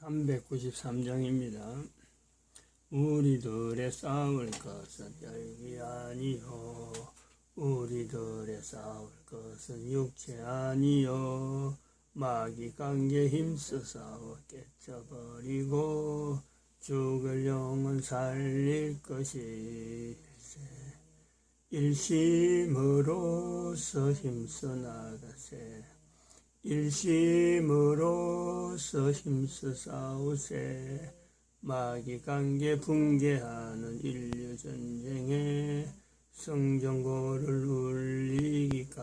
393장입니다. 우리들의 싸울 것은 열기 아니요. 우리들의 싸울 것은 육체 아니요. 마귀 관계 힘써 싸워 깨쳐버리고 죽을 영은 살릴 것이 일심으로서 힘써 나가세 일심으로서 힘써 싸우세 마귀 관계 붕괴하는 인류 전쟁에 성전고를 울리기까지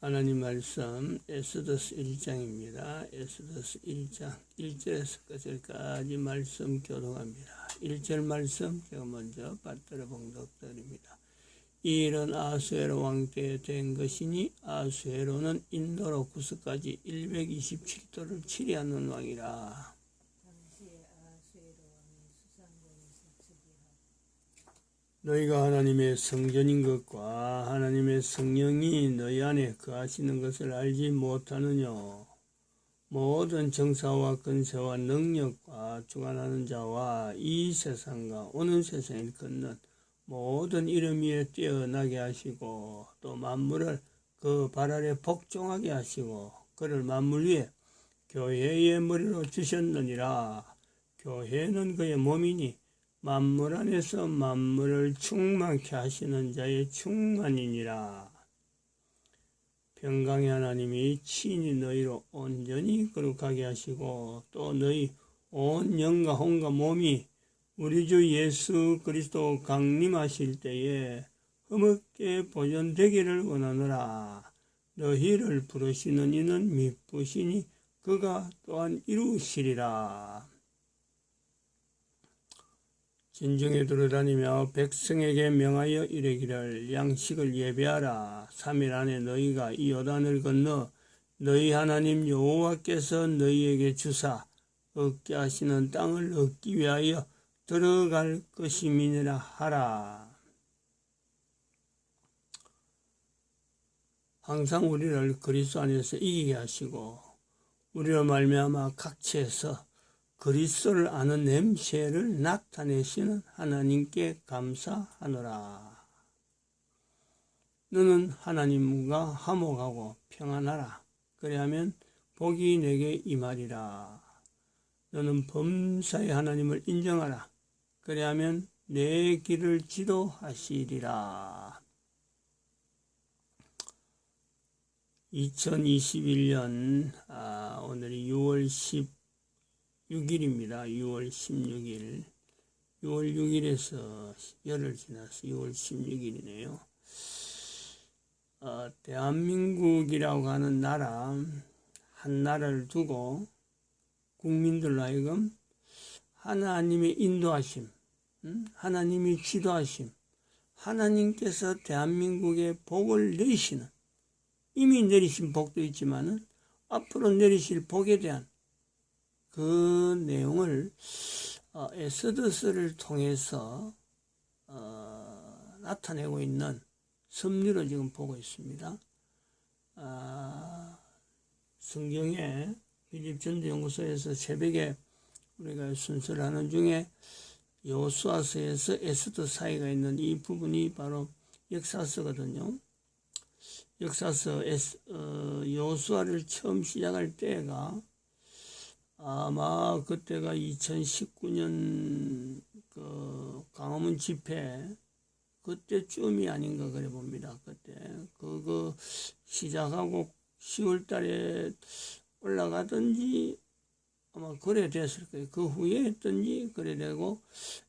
하나님 말씀 에스더스 1장입니다. 에스더스 1장 1절에서 끝까지 말씀 교동합니다. 1절 말씀 제가 먼저 받들어 봉독드립니다. 이 일은 아수에로 왕때된 것이니 아수에로는 인도로 구스까지 127도를 치리하는 왕이라. 너희가 하나님의 성전인 것과 하나님의 성령이 너희 안에 거하시는 것을 알지 못하느냐. 모든 정사와 근세와 능력과 주관하는 자와 이 세상과 오는 세상을 걷는 모든 이름 위에 뛰어나게 하시고 또 만물을 그 발 아래 복종하게 하시고 그를 만물 위에 교회의 머리로 주셨느니라. 교회는 그의 몸이니 만물 안에서 만물을 충만케 하시는 자의 충만이니라. 평강의 하나님이 친히 너희로 온전히 거룩하게 하시고 또 너희 온 영과 혼과 몸이 우리 주 예수 그리스도 강림하실 때에 흠없게 보존되기를 원하노라. 너희를 부르시는 이는 미쁘시니 그가 또한 이루시리라. 진정에 돌아다니며 백성에게 명하여 이르기를 양식을 예배하라. 3일 안에 너희가 이 요단을 건너 너희 하나님 여호와께서 너희에게 주사 얻게 하시는 땅을 얻기 위하여 들어갈 것임이니라 하라. 항상 우리를 그리스도 안에서 이기게 하시고 우리로 말미암아 각처에서 그리스도를 아는 냄새를 나타내시는 하나님께 감사하노라. 너는 하나님과 화목하고 평안하라. 그리하면 복이 내게 임하리라. 너는 범사의 하나님을 인정하라. 그리하면 내 길을 지도하시리라. 2021년 아, 오늘이 6월 16일입니다. 6월 16일. 6월 6일에서 열흘 지나서 6월 16일이네요. 어, 대한민국이라고 하는 나라 한 나라를 두고 국민들로 하여금 하나님의 인도하심, 음? 하나님의 지도하심, 하나님께서 대한민국에 복을 내리시는 이미 내리신 복도 있지만은 앞으로 내리실 복에 대한 그 내용을 어, 에스더스를 통해서 어, 나타내고 있는 섭리로 지금 보고 있습니다. 아, 성경에 필립전도연구소에서 새벽에 우리가 순서를 하는 중에 여호수아서에서 에스더 사이가 있는 이 부분이 바로 역사서거든요. 역사서 어, 여호수아를 처음 시작할 때가 아마 그때가 2019년 그 강화문 집회 그때쯤이 아닌가 그래 봅니다. 그때 그거 시작하고 10월 달에 올라가든지 아마 그래 됐을 거예요. 그 후에 했든지 그래 되고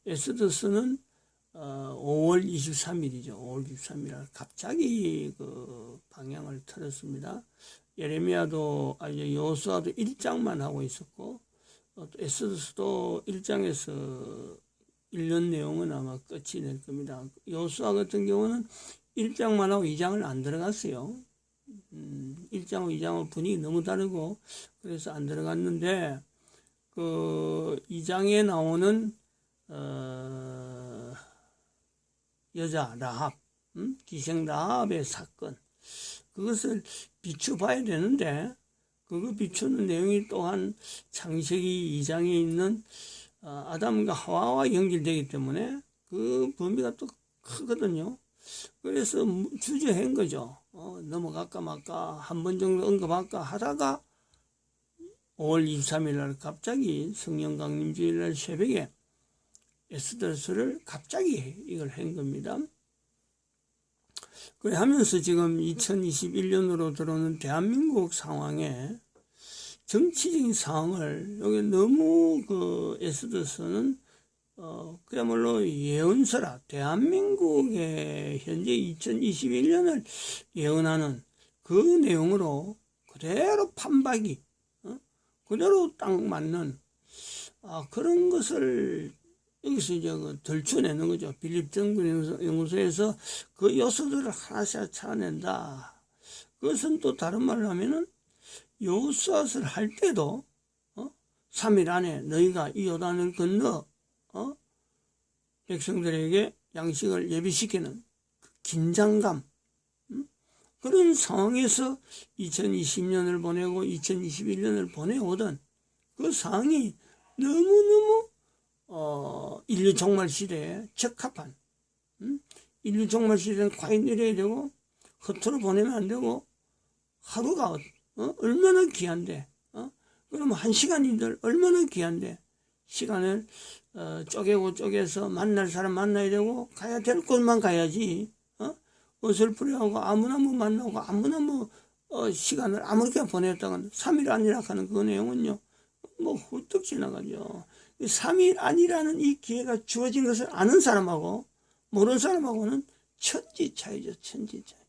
에스더스는 어, 5월 23일이죠. 5월 23일 갑자기 그 방향을 틀었습니다. 예레미야도 아니 여호수아도 1장만 하고 있었고 어, 또 에스더스도 1장에서 1년 내용은 아마 끝이 될 겁니다. 여호수아 같은 경우는 1장만 하고 2장을 안 들어갔어요. 음, 1장하고 2장하고 분위기 너무 다르고 그래서 안 들어갔는데 그 2장에 나오는 어, 여자 라합, 음? 기생 라합의 사건 그것을 비춰봐야 되는데 그 그거 비추는 내용이 또한 창세기 2장에 있는 어, 아담과 하와와 연결되기 때문에 그 범위가 또 크거든요. 그래서 무- 주저한 거죠. 어, 넘어갈까 말까 한 번 정도 언급할까 하다가 5월 23일 날 갑자기 성령 강림 주일 날 새벽에 에스더스를 갑자기 이걸 한 겁니다. 그래 하면서 지금 2021년으로 들어오는 대한민국 상황에 정치적인 상황을 여기 너무 그 에스더스는 어 그야말로 예언서라 대한민국의 현재 2021년을 예언하는 그 내용으로 그대로 판박이 어? 그대로 딱 맞는 아 그런 것을 여기서 이제 그 덜쳐내는 거죠. 빌립 정부연구소에서 그 요소들을 하나씩 찾아낸다. 그것은 또 다른 말로 하면은 요수앗을 할 때도 어? 3일 안에 너희가 이 요단을 건너 어? 백성들에게 양식을 예비시키는 그 긴장감 음? 그런 상황에서 2020년을 보내고 2021년을 보내오던 그 상황이 너무너무 어, 인류 종말 시대에 적합한, 음? 인류 종말 시대는 과연 이래야 되고, 허투루 보내면 안 되고, 하루가, 어? 얼마나 귀한데, 어? 그럼 한 시간인들 얼마나 귀한데, 시간을, 어, 쪼개고 쪼개서 만날 사람 만나야 되고, 가야 될 곳만 가야지, 어? 어설프려하고 아무나 뭐 만나고 아무나 뭐, 어, 시간을 아무렇게나 보냈다간 3일 아니라 하는 그 내용은요, 뭐 훌떡 지나가죠. 3일 아니라는 이 기회가 주어진 것을 아는 사람하고 모르는 사람하고는 천지 차이죠, 천지 차이.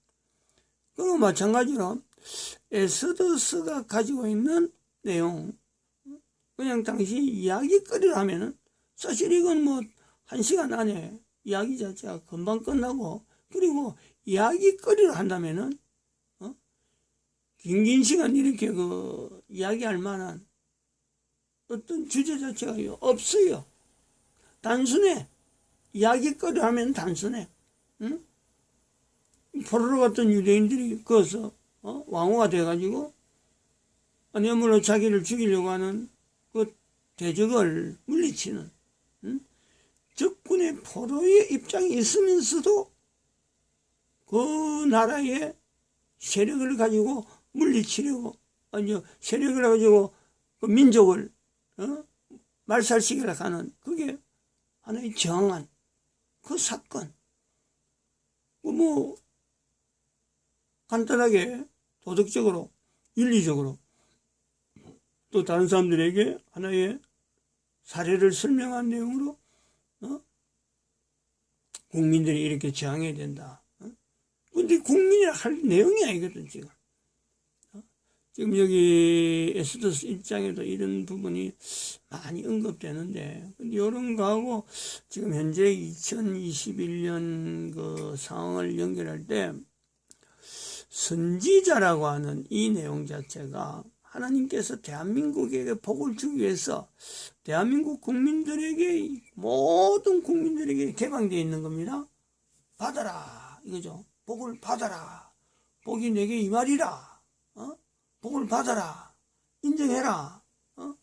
그리고 마찬가지로 에스더스가 가지고 있는 내용, 그냥 당시 이야기거리를 하면은 사실 이건 뭐 한 시간 안에 이야기 자체가 금방 끝나고 그리고 이야기거리를 한다면은 어? 긴긴 시간 이렇게 그 이야기할 만한 어떤 주제 자체가 없어요. 단순해. 이야기거리 하면 단순해. 응? 포로로 갔던 유대인들이 거기서 어? 왕후가 돼가지고 아니야말로 자기를 죽이려고 하는 그 대적을 물리치는 응? 적군의 포로의 입장이 있으면서도 그 나라의 세력을 가지고 물리치려고 아니요 세력을 가지고 그 민족을 어? 말살시키려 하는 그게 하나의 정한 그 사건. 그뭐 간단하게 도덕적으로 윤리적으로 또 다른 사람들에게 하나의 사례를 설명한 내용으로 어? 국민들이 이렇게 저항해야 된다. 어? 근데 국민이 할 내용이 아니거든 지금. 지금 여기 에스더스 입장에도 이런 부분이 많이 언급되는데, 근데 이런 거하고 지금 현재 2021년 그 상황을 연결할 때, 선지자라고 하는 이 내용 자체가 하나님께서 대한민국에게 복을 주기 위해서 대한민국 국민들에게 모든 국민들에게 개방되어 있는 겁니다. 받아라 이거죠. 복을 받아라. 복이 내게 이 말이라. 어? 복을 받아라. 인정해라. 어?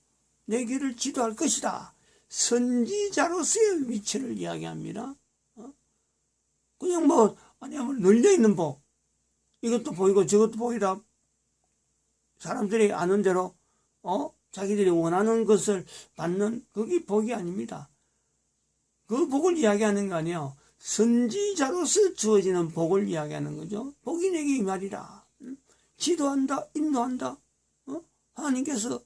내 길을 지도할 것이다. 선지자로서의 위치를 이야기합니다. 어? 그냥 뭐, 아니면 널려있는 복. 이것도 보이고 저것도 보이다. 사람들이 아는 대로, 어? 자기들이 원하는 것을 받는 그게 복이 아닙니다. 그 복을 이야기하는 거 아니에요. 선지자로서 주어지는 복을 이야기하는 거죠. 복이 내게 이 말이라. 지도한다, 인도한다. 어? 하나님께서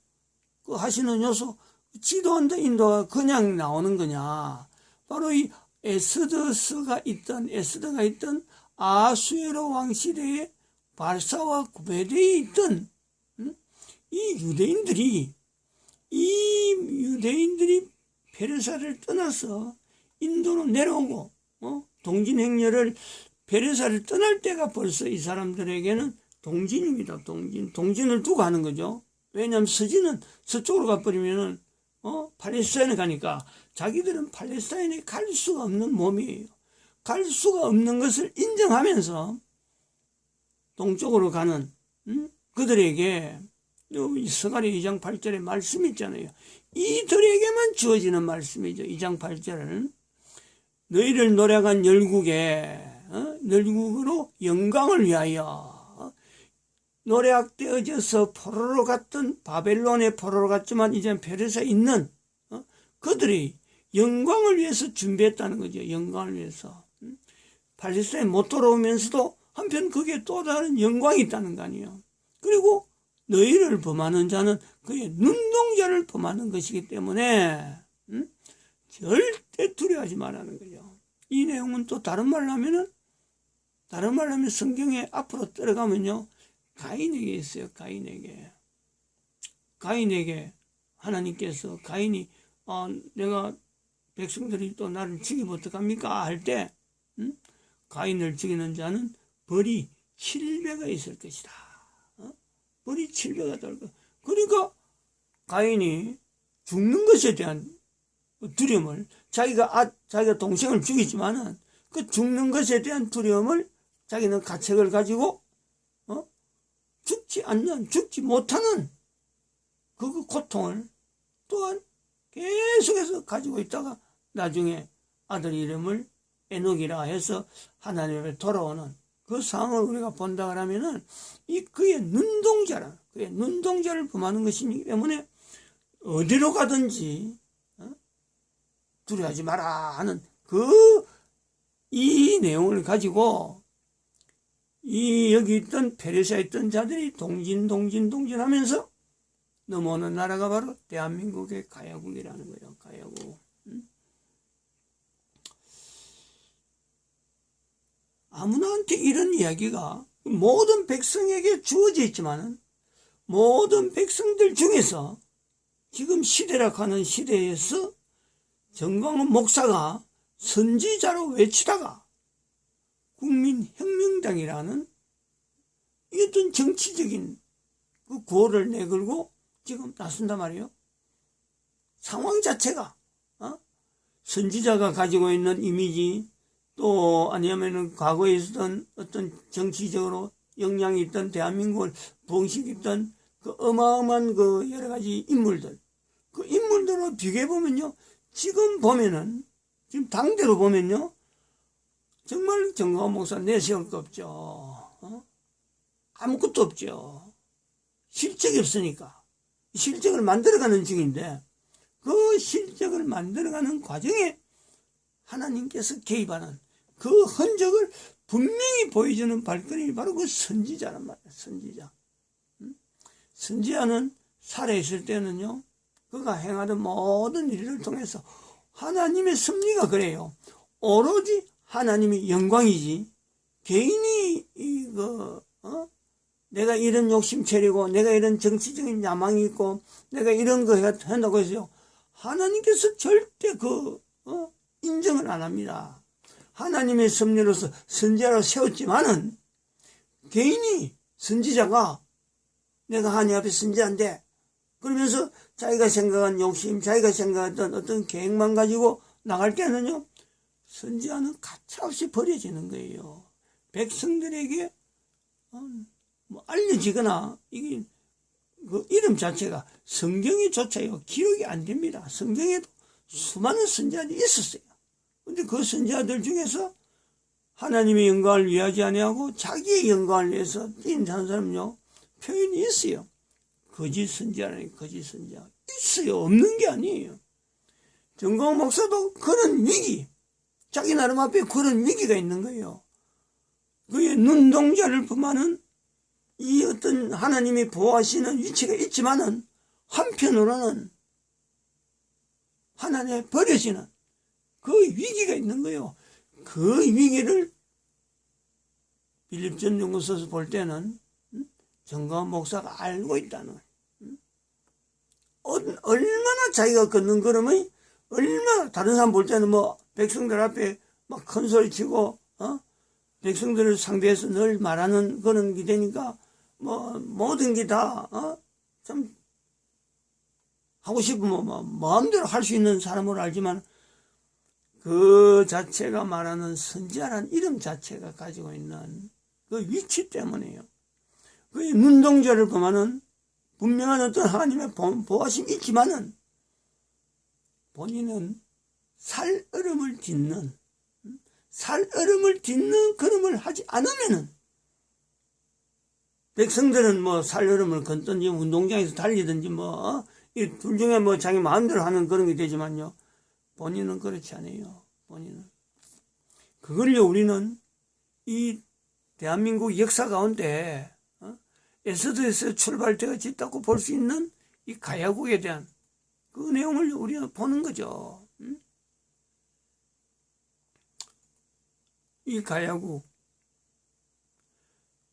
그 하시는 요소, 지도한다, 인도가 그냥 나오는 거냐. 바로 이 에스더스가 있던, 에스더가 있던 아수에로 왕시대에 발사와 구베대에 있던 음? 이 유대인들이 이 유대인들이 페르사를 떠나서 인도로 내려오고 어? 동진행렬을 페르사를 떠날 때가 벌써 이 사람들에게는 동진입니다. 동진. 동진을 두고 하는 거죠. 왜냐하면 서진은 서쪽으로 가버리면은 어? 팔레스타인에 가니까 자기들은 팔레스타인에 갈 수가 없는 몸이에요. 갈 수가 없는 것을 인정하면서 동쪽으로 가는 음? 그들에게 이 서가리 2장 8절에 말씀이 있잖아요. 이들에게만 주어지는 말씀이죠. 2장 8절은 너희를 노력한 열국에 어? 열국으로 영광을 위하여 어? 노래악되어져서 포로로 갔던 바벨론의 포로로 갔지만 이제 페르시아에 있는 어? 그들이 영광을 위해서 준비했다는 거죠. 영광을 위해서. 음? 팔레스타인 못 돌아오면서도 한편 그게 또 다른 영광이 있다는 거 아니에요. 그리고 너희를 범하는 자는 그의 눈동자를 범하는 것이기 때문에 음? 절대 두려워하지 말라는 거죠. 이 내용은 또 다른 말로 하면은 다른 말로 하면 성경에 앞으로 들어가면요 가인에게 있어요. 가인에게 가인에게 하나님께서 가인이 아, 내가 백성들이 또 나를 죽이면 어떡합니까? 할 때, 음? 가인을 죽이는 자는 벌이 7배가 있을 것이다. 어? 벌이 7배가 될 것. 그러니까, 가인이 죽는 것에 대한 두려움을, 자기가, 아, 자기가 동생을 죽이지만은, 그 죽는 것에 대한 두려움을 자기는 가책을 가지고, 어? 죽지 않는, 죽지 못하는 그 고통을 또한 계속해서 가지고 있다가 나중에 아들 이름을 에녹이라 해서 하나님을 돌아오는 그 상황을 우리가 본다 그러면은 이 그의 눈동자라 그의 눈동자를 범하는 것이기 때문에 어디로 가든지 어? 두려워하지 마라 하는 그 이 내용을 가지고 이 여기 있던 페르시아에 있던 자들이 동진 동진 동진하면서 넘어오는 나라가 바로 대한민국의 가야국이라는 거예요. 가야국. 음? 아무나한테 이런 이야기가 모든 백성에게 주어져 있지만은 모든 백성들 중에서 지금 시대락하는 시대에서 정광훈 목사가 선지자로 외치다가 국민혁명당이라는 이 어떤 정치적인 그 구호를 내걸고 지금 나선단 말이에요. 상황 자체가 어? 선지자가 가지고 있는 이미지 또 아니면은 과거에 있었던 어떤 정치적으로 영향이 있던 대한민국을 부흥시켰던 그 어마어마한 그 여러 가지 인물들 그 인물들로 비교해 보면요 지금 보면은 지금 당대로 보면요 정말 정광 목사 내세울 거 없죠 어? 아무것도 없죠 실적이 없으니까 실적을 만들어가는 중인데 그 실적을 만들어가는 과정에 하나님께서 개입하는 그 흔적을 분명히 보여주는 발걸음이 바로 그 선지자란 말이야 선지자 음? 선지자는 살아있을 때는요 그가 행하던 모든 일을 통해서 하나님의 섭리가 그래요 오로지 하나님이 영광이지 개인이 이거 어? 내가 이런 욕심 차리고 내가 이런 정치적인 야망이 있고 내가 이런 거 해- 한다고 해서요. 하나님께서 절대 그 어? 인정을 안 합니다. 하나님의 섭리로서 선지자로 세웠지만은 개인이 선지자가 내가 하나님 앞에 선지자인데 그러면서 자기가 생각한 욕심, 자기가 생각했던 어떤 계획만 가지고 나갈 때는요. 선지자는 가차없이 버려지는 거예요. 백성들에게 어, 뭐 알려지거나 이게 그 이름 자체가 성경에조차요 기록이 안 됩니다. 성경에도 수많은 선지자들이 있었어요. 근데 그 선지자들 중에서 하나님의 영광을 위하지 아니하고 자기의 영광을 위해서 인사한 사람요 표현이 있어요. 거짓 선지자라니 거짓 선지자 있어요. 없는 게 아니에요. 정광 목사도 그런 위기, 자기 나름 앞에 그런 위기가 있는 거예요. 그의 눈동자를 범하는 이 어떤 하나님이 보호하시는 위치가 있지만은 한편으로는 하나님의 버려지는 그 위기가 있는 거예요. 그 위기를 빌립전 연구소에서 볼 때는 음, 정가원 목사가 알고 있다는 음? 어, 얼마나 자기가 걷는 걸음이 얼마나 다른 사람 볼 때는 뭐 백성들 앞에 막 큰 소리 치고 어? 백성들을 상대해서 늘 말하는 그런 게 되니까 뭐 모든 게다 어? 참 하고 싶으면 뭐 마음대로 할 수 있는 사람으로 알지만 그 자체가 말하는 선지자라는 이름 자체가 가지고 있는 그 위치 때문에요. 그 눈동자를 범하는 분명한 어떤 하나님의 보- 보호하심이 있지만은 본인은 살얼음을 딛는 음? 살얼음을 딛는 걸음을 하지 않으면은 백성들은 뭐 살얼음을 걷든지 운동장에서 달리든지 뭐 이 둘 중에 뭐 자기 마음대로 하는 그런 게 되지만요 본인은 그렇지 않아요 본인은 그걸요 우리는 이 대한민국 역사 가운데 어? 에스더에서 출발되어 있다고 볼 수 있는 이 가야국에 대한 그 내용을 우리는 보는 거죠. 음? 이 가야국,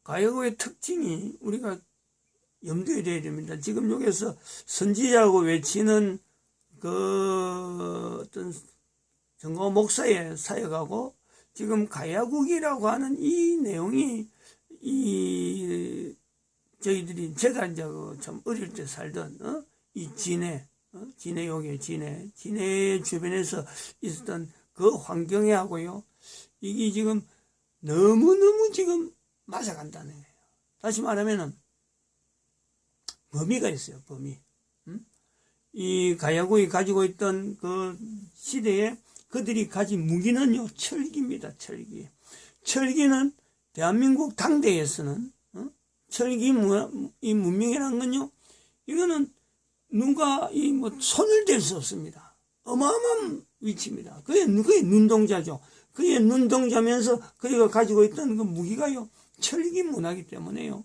가야국의 특징이 우리가 염두에 둬야 됩니다. 지금 여기서 선지자고 외치는 그 어떤 정거 목사의 사역하고 지금 가야국이라고 하는 이 내용이 이 저희들이 제가 이제 그참 어릴 때 살던 어? 이 진해 어? 진해 여기 진해 진해 주변에서 있었던 그 환경에 하고요 이게 지금 너무 너무 지금 맞아간다는 거예요. 다시 말하면은 범위가 있어요. 범위. 음? 이 가야국이 가지고 있던 그 시대에 그들이 가진 무기는요 철기입니다. 철기. 철기는 대한민국 당대에서는 어? 철기 문, 이 문명이라는 건요 이거는 누가 이 뭐 손을 댈 수 없습니다. 어마어마한 위치입니다. 그게 그게 눈동자죠. 그게 눈동자면서 그가 가지고 있던 그 무기가요 철기 문화이기 때문에요.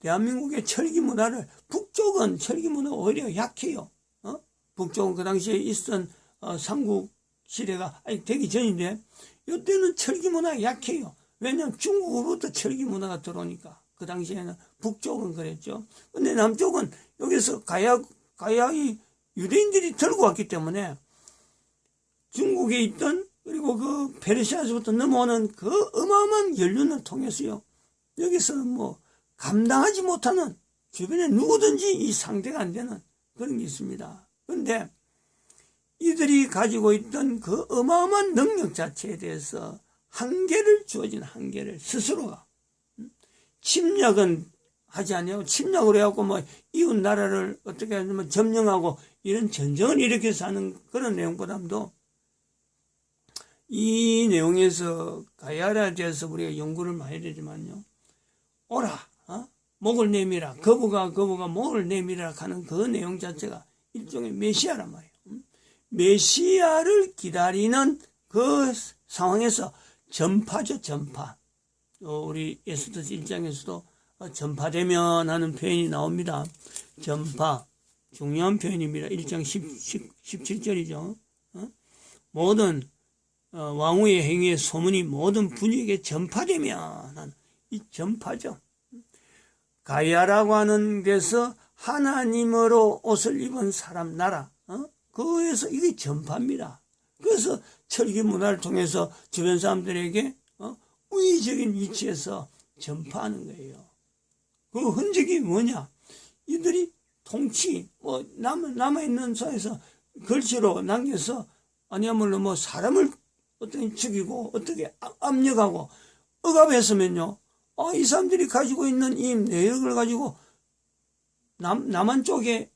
대한민국의 철기 문화를 북쪽은 철기 문화가 오히려 약해요. 어? 북쪽은 그 당시에 있었던 어, 삼국 시대가 아니 되기 전인데 이때는 철기 문화가 약해요. 왜냐하면 중국으로부터 철기 문화가 들어오니까 그 당시에는 북쪽은 그랬죠. 근데 남쪽은 여기서 가야 가야이 유대인들이 들고 왔기 때문에 중국에 있던 그리고 그 페르시아에서부터 넘어오는 그 어마어마한 연륜을 통해서요. 여기서는 뭐 감당하지 못하는 주변에 누구든지 이 상대가 안 되는 그런 게 있습니다. 그런데 이들이 가지고 있던 그 어마어마한 능력 자체에 대해서 한계를 주어진 한계를 스스로가 음? 침략은 하지 않냐고 침략을 해갖고 뭐 이웃 나라를 어떻게 하냐면 점령하고 이런 전쟁을 일으켜서 하는 그런 내용보다도 이 내용에서 가야라에 대해서 우리가 연구를 많이 되지만요. 오라, 어? 목을 내밀라 거부가 거부가 목을 내밀라 하는 그 내용 자체가 일종의 메시아란 말이에요. 음? 메시아를 기다리는 그 상황에서 전파죠, 전파. 어, 우리 에스더스 1장에서도 어, 전파되면 하는 표현이 나옵니다. 전파. 중요한 표현입니다. 1장 10, 17절이죠. 어? 모든 어, 왕후의 행위의 소문이 모든 분위기에 전파되면 이 전파죠. 가야라고 하는 데서 하나님으로 옷을 입은 사람 나라, 어? 그에서 이게 전파입니다. 그래서 철기 문화를 통해서 주변 사람들에게 어? 우위적인 위치에서 전파하는 거예요. 그 흔적이 뭐냐? 이들이 통치, 뭐, 남, 남아있는 선에서 글씨로 남겨서, 아니야말로 뭐, 사람을 어떻게 죽이고, 어떻게 압- 압력하고, 억압했으면요, 아, 이 사람들이 가지고 있는 이 내력을 가지고, 남, 남한 쪽에,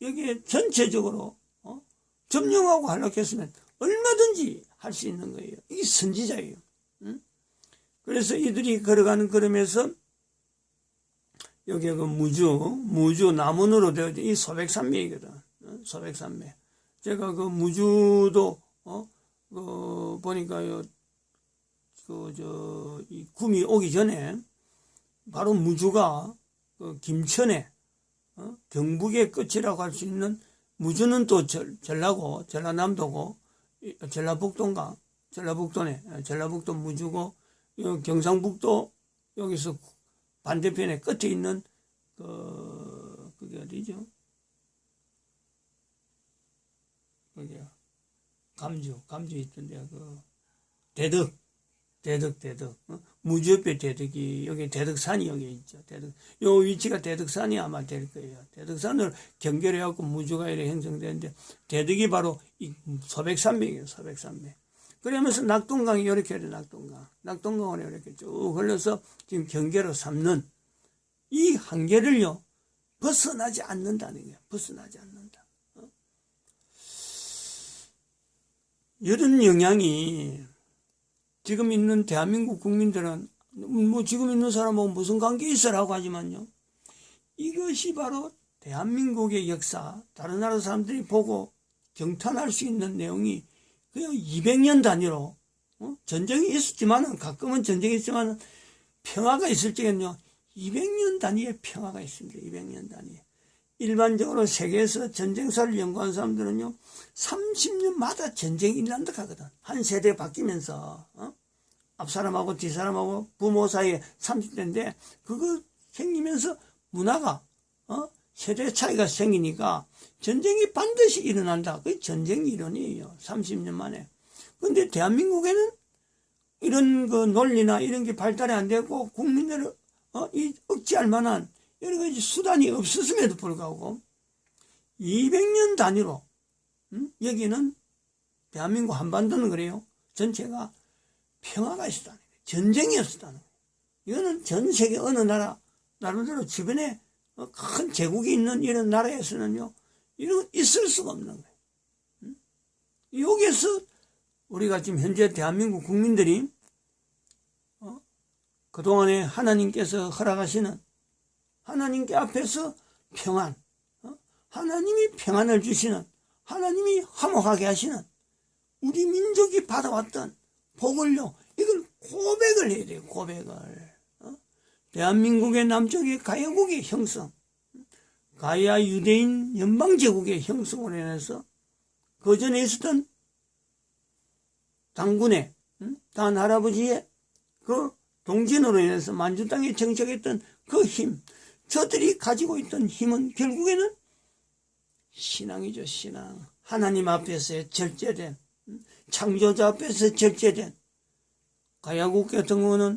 여기에 전체적으로, 어? 점령하고 하려했으면 얼마든지 할 수 있는 거예요. 이게 선지자예요. 응? 그래서 이들이 걸어가는 걸음에서 여기에 그 무주, 무주 나무로 되어 있는 이 소백산맥이거든. 어? 소백산맥. 제가 그 무주도, 어, 그, 보니까요, 그, 저, 이 구미 오기 전에 바로 무주가 그 김천에, 어? 경북의 끝이라고 할 수 있는 무주는 또 전, 전라고, 전라남도고, 이- 전라북도인가? 전라북도네. 어, 전라북도 무주고, 요 경상북도 여기서 반대편에 끝에 있는 그 그게 어디죠? 거기야 감주 감주 있던데 그 대덕 대덕 대덕 어? 무주 옆에 대덕이 여기 대덕산이 여기 있죠 대덕 요 위치가 대덕산이 아마 될 거예요 대덕산을 경계를 해갖고 무주가 이렇게 형성되는데 대덕이 바로 이 소백산맥이에요 소백산맥 그러면서 낙동강이 이렇게 해요 낙동강 낙동강으로 이렇게 쭉 흘러서 지금 경계로 삼는 이 한계를요 벗어나지 않는다는 거예요. 벗어나지 않는다. 어? 이런 영향이 지금 있는 대한민국 국민들은 뭐 지금 있는 사람하고 무슨 관계 있어라고 하지만요. 이것이 바로 대한민국의 역사, 다른 나라 사람들이 보고 경탄할 수 있는 내용이 그냥 200년 단위로 어? 전쟁이 있었지만은 가끔은 전쟁이 있지만은 평화가 있을 적에는요 200년 단위의 평화가 있습니다. 200년 단위. 일반적으로 세계에서 전쟁사를 연구한 사람들은요 30년마다 전쟁이 일난다 하거든. 한 세대 바뀌면서 어? 앞 사람하고 뒤 사람하고 부모 사이에 30대인데 그거 생기면서 문화가 어? 세대 차이가 생기니까 전쟁이 반드시 일어난다. 그게 전쟁 이론이에요. 30년 만에. 근데 대한민국에는 이런 그 논리나 이런 게 발달이 안 되고 국민들을 어, 이 억제할 만한 여러 가지 수단이 없었음에도 불구하고 200년 단위로 음? 여기는 대한민국 한반도는 그래요. 전체가 평화가 있었다는 거예요. 전쟁이 없었다는 거예요. 이거는 전 세계 어느 나라 나름대로 주변에 어, 큰 제국이 있는 이런 나라에서는요, 이런 건 있을 수가 없는 거예요. 음? 여기에서 우리가 지금 현재 대한민국 국민들이 어? 그동안에 하나님께서 허락하시는 하나님께 앞에서 평안, 어? 하나님이 평안을 주시는 하나님이 화목하게 하시는 우리 민족이 받아왔던 복을요, 이걸 고백을 해야 돼요, 고백을. 대한민국의 남쪽의 가야국의 형성, 가야 유대인 연방제국의 형성으로 인해서 그 전에 있었던 당군의 음? 단 할아버지의 그 동진으로 인해서 만주 땅에 정착했던 그 힘, 저들이 가지고 있던 힘은 결국에는 신앙이죠, 신앙. 하나님 앞에서 절제된, 음? 창조자 앞에서 절제된 가야국 같은 경우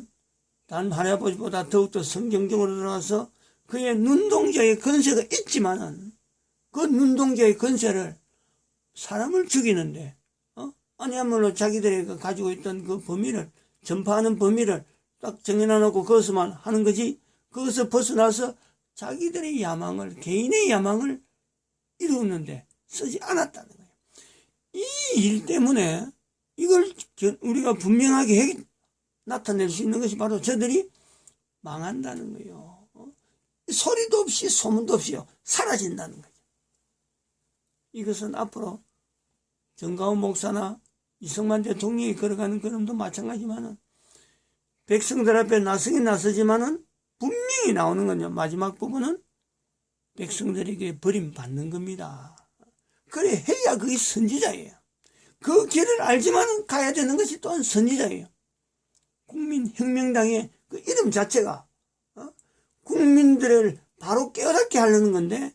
는단 할아버지보다 더욱더 성경적으로 들어가서 그의 눈동자의 건세가 있지만은 그 눈동자의 건세를 사람을 죽이는데 어? 아니야말로 자기들이 그 가지고 있던 그 범위를 전파하는 범위를 딱 정해놔놓고 그것만 하는 거지 그것을 벗어나서 자기들의 야망을 개인의 야망을 이루는데 쓰지 않았다는 거예요. 이 일 때문에 이걸 우리가 분명하게 해- 나타낼 수 있는 것이 바로 저들이 망한다는 거예요. 어? 소리도 없이 소문도 없이요. 사라진다는 거죠. 이것은 앞으로 정가훈 목사나 이승만 대통령이 걸어가는 걸음도 마찬가지만은 백성들 앞에 나서긴 나서지만은 분명히 나오는 건요. 마지막 부분은 백성들에게 버림받는 겁니다. 그래 해야 그게 선지자예요. 그 길을 알지만은 가야 되는 것이 또한 선지자예요. 국민혁명당의 그 이름 자체가 어? 국민들을 바로 깨닫게 하려는 건데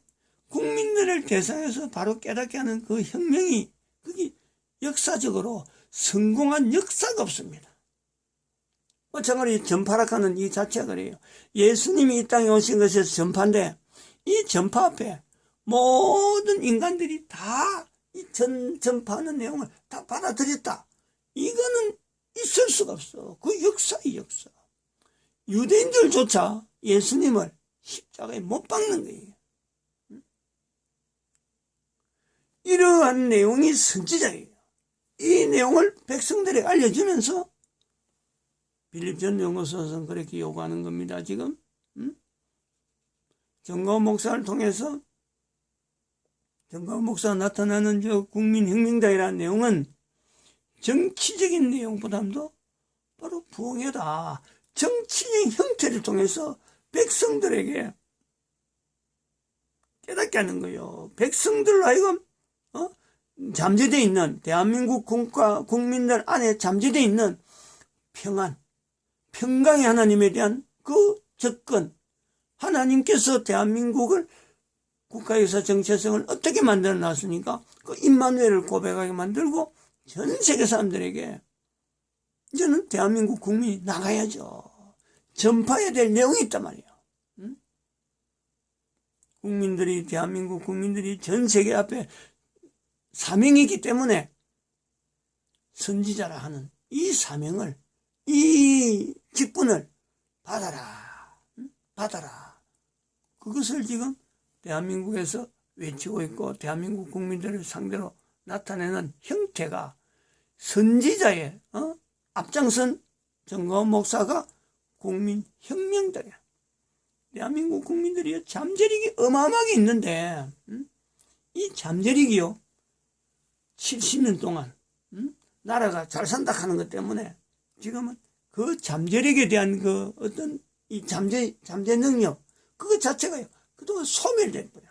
국민들을 대상해서 바로 깨닫게 하는 그 혁명이 그게 역사적으로 성공한 역사가 없습니다. 마찬가지 전파락하는 이 자체가 그래요. 예수님이 이 땅에 오신 것에서 전파인데 이 전파 앞에 모든 인간들이 다 이 전, 전파하는 내용을 다 받아들였다. 이거는 있을 수가 없어. 그 역사의 역사. 유대인들조차 예수님을 십자가에 못 박는 거예요. 이러한 내용이 선지자예요. 이 내용을 백성들에게 알려주면서 빌립 전 연구소는 그렇게 요구하는 겁니다. 지금 음? 정가훈 목사를 통해서 정가훈 목사 나타나는 저 국민혁명당이라는 내용은 정치적인 내용보다도 바로 부흥회다. 정치적 형태를 통해서 백성들에게 깨닫게 하는 거예요. 백성들로 하여금 어? 잠재되어 있는 대한민국 국가 국민들 안에 잠재되어 있는 평안, 평강의 하나님에 대한 그 접근, 하나님께서 대한민국을 국가역사 정체성을 어떻게 만들어 놨습니까? 그 임마누엘을 고백하게 만들고 전 세계 사람들에게 이제는 대한민국 국민이 나가야죠. 전파해야 될 내용이 있단 말이에요. 응? 국민들이 대한민국 국민들이 전 세계 앞에 사명이기 때문에 선지자라 하는 이 사명을 이 직분을 받아라 응? 받아라 그것을 지금 대한민국에서 외치고 있고 대한민국 국민들을 상대로 나타내는 형태가 선지자의 어? 앞장선 정거원 목사가 국민 혁명자야. 대한민국 국민들이 잠재력이 어마어마하게 있는데 음? 이 잠재력이요 70년 동안 음? 나라가 잘 산다 하는 것 때문에 지금은 그 잠재력에 대한 그 어떤 이 잠재 잠재 능력 그거 자체가요 그동안 소멸돼 버려.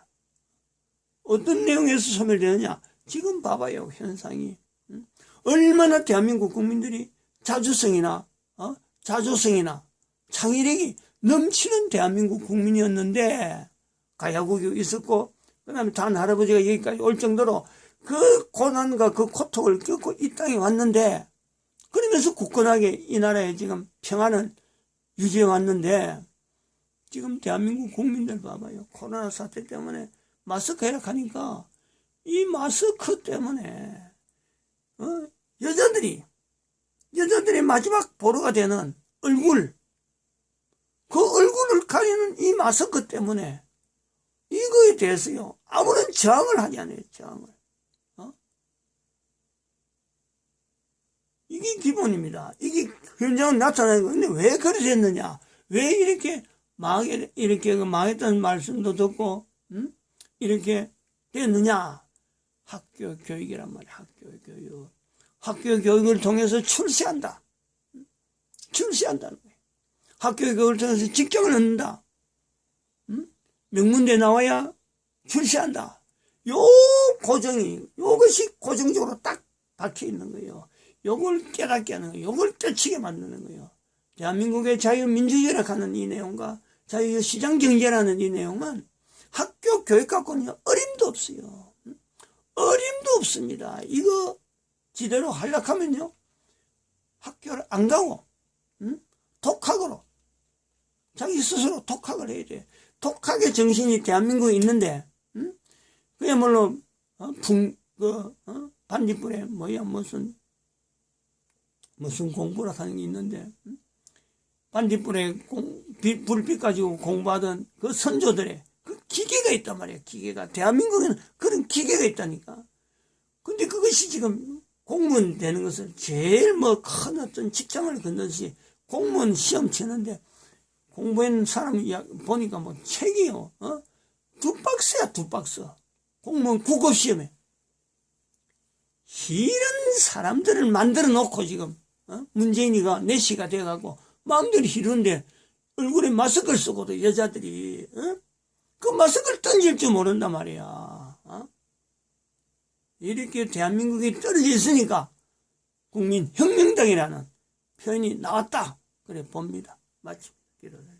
어떤 내용에서 소멸되느냐? 지금 봐봐요 현상이 음? 얼마나 대한민국 국민들이 자주성이나 어? 자조성이나 창의력이 넘치는 대한민국 국민이었는데 가야국이 있었고 그 다음에 단 할아버지가 여기까지 올 정도로 그 고난과 그 고통을 겪고 이 땅에 왔는데 그러면서 굳건하게 이 나라에 지금 평안을 유지해 왔는데 지금 대한민국 국민들 봐봐요 코로나 사태 때문에 마스크 해라 하니까 이 마스크 때문에 어? 여자들이 여자들의 마지막 보루가 되는 얼굴 그 얼굴을 가리는 이 마스크 때문에 이거에 대해서요 아무런 저항을 하지 않아요 저항을 어? 이게 기본입니다 이게 현장은 나타나는 건데 왜 그렇게 됐느냐 왜 이렇게 망하게 이렇게 그 망했다는 말씀도 듣고 음? 이렇게 됐느냐 학교 교육이란 말이야 학교 교육. 학교 교육을 통해서 출세한다. 출세한다는 거예요 학교 교육을 통해서 직장을 얻는다. 음? 명문대 나와야 출세한다. 요 고정이 요것이 고정적으로 딱 박혀 있는 거예요. 요걸 깨닫게 하는 거예요. 요걸 떼치게 만드는 거예요. 대한민국의 자유민주주의라 하는 이 내용과 자유시장 경제라는 이 내용은 학교 교육 갖고는 어림도 없어요. 어림도 없습니다. 이거 지대로 하려하면요 학교를 안 가고 응? 독학으로 자기 스스로 독학을 해야 돼. 독학의 정신이 대한민국에 있는데 응? 그야말로 어? 풍, 그, 어? 반딧불에 뭐야 무슨 무슨 공부라 하는 게 있는데 응? 반딧불에 공, 빛, 불빛 가지고 공부하던 그 선조들의 그 기계가 있단 말이야, 기계가. 대한민국에는 그런 기계가 있다니까. 근데 그것이 지금 공무원 되는 것을 제일 뭐 큰 어떤 직장을 걷는시 공무원 시험 치는데 공부했는 사람 보니까 뭐 책이요, 어? 두 박스야, 두 박스. 공무원 국업 시험에. 이런 사람들을 만들어 놓고 지금, 어? 문재인이가 내시가 돼가고 마음대로 이런데 얼굴에 마스크를 쓰고도 여자들이 어? 그 마스크를 던질 줄 모른단 말이야. 어? 이렇게 대한민국이 떨어져 있으니까 국민 혁명당이라는 표현이 나왔다. 그래 봅니다. 마치 기도를.